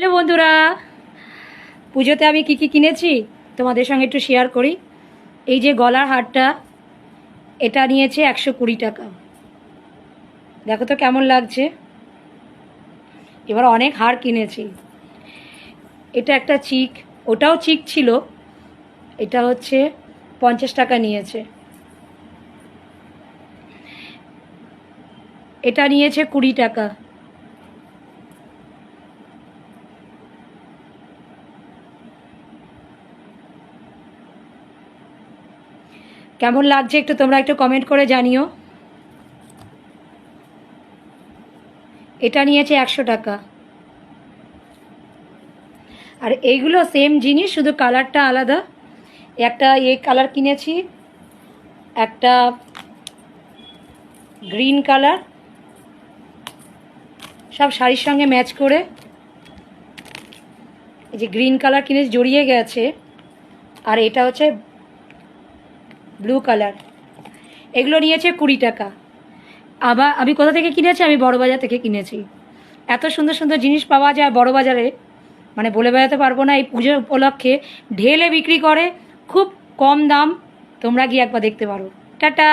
Hello বন্ধুরা, পুজোতে আমি কি কি কিনেছি তোমাদের সঙ্গে একটু শেয়ার করি। এই যে গলার হারটা, এটা নিয়েছে একশো কুড়ি টাকা। দেখো তো কেমন লাগছে। এবার অনেক হার কিনেছি। এটা একটা চিক ওটাও চিক ছিল। এটা হচ্ছে পঞ্চাশ টাকা নিয়েছে। এটা নিয়েছে কুড়ি টাকা। কেমন লাগছে একটু তোমরা একটু কমেন্ট করে জানিও। এটা নিয়েছে একশো টাকা। আর এইগুলো সেম জিনিস, শুধু কালারটা আলাদা। একটা এই কালার কিনেছি, একটা গ্রিন কালার সব শাড়ির সঙ্গে ম্যাচ করে। এই যে গ্রিন কালার কিনে জড়িয়ে গেছে। আর এটা হচ্ছে ব্লু কালার এগুলো নিয়েছে কুড়ি টাকা। আবার আমি কোথা থেকে কিনেছি? আমি বড়বাজার থেকে কিনেছি। এত সুন্দর সুন্দর জিনিস পাওয়া যায় বড়বাজারে মানে বলে বেড়াতে পারব না, এই পুজোর উপলক্ষে ঢেলে বিক্রি করে খুব কম দাম তোমরা গিয়ে একবার দেখতে পারো। টাটা!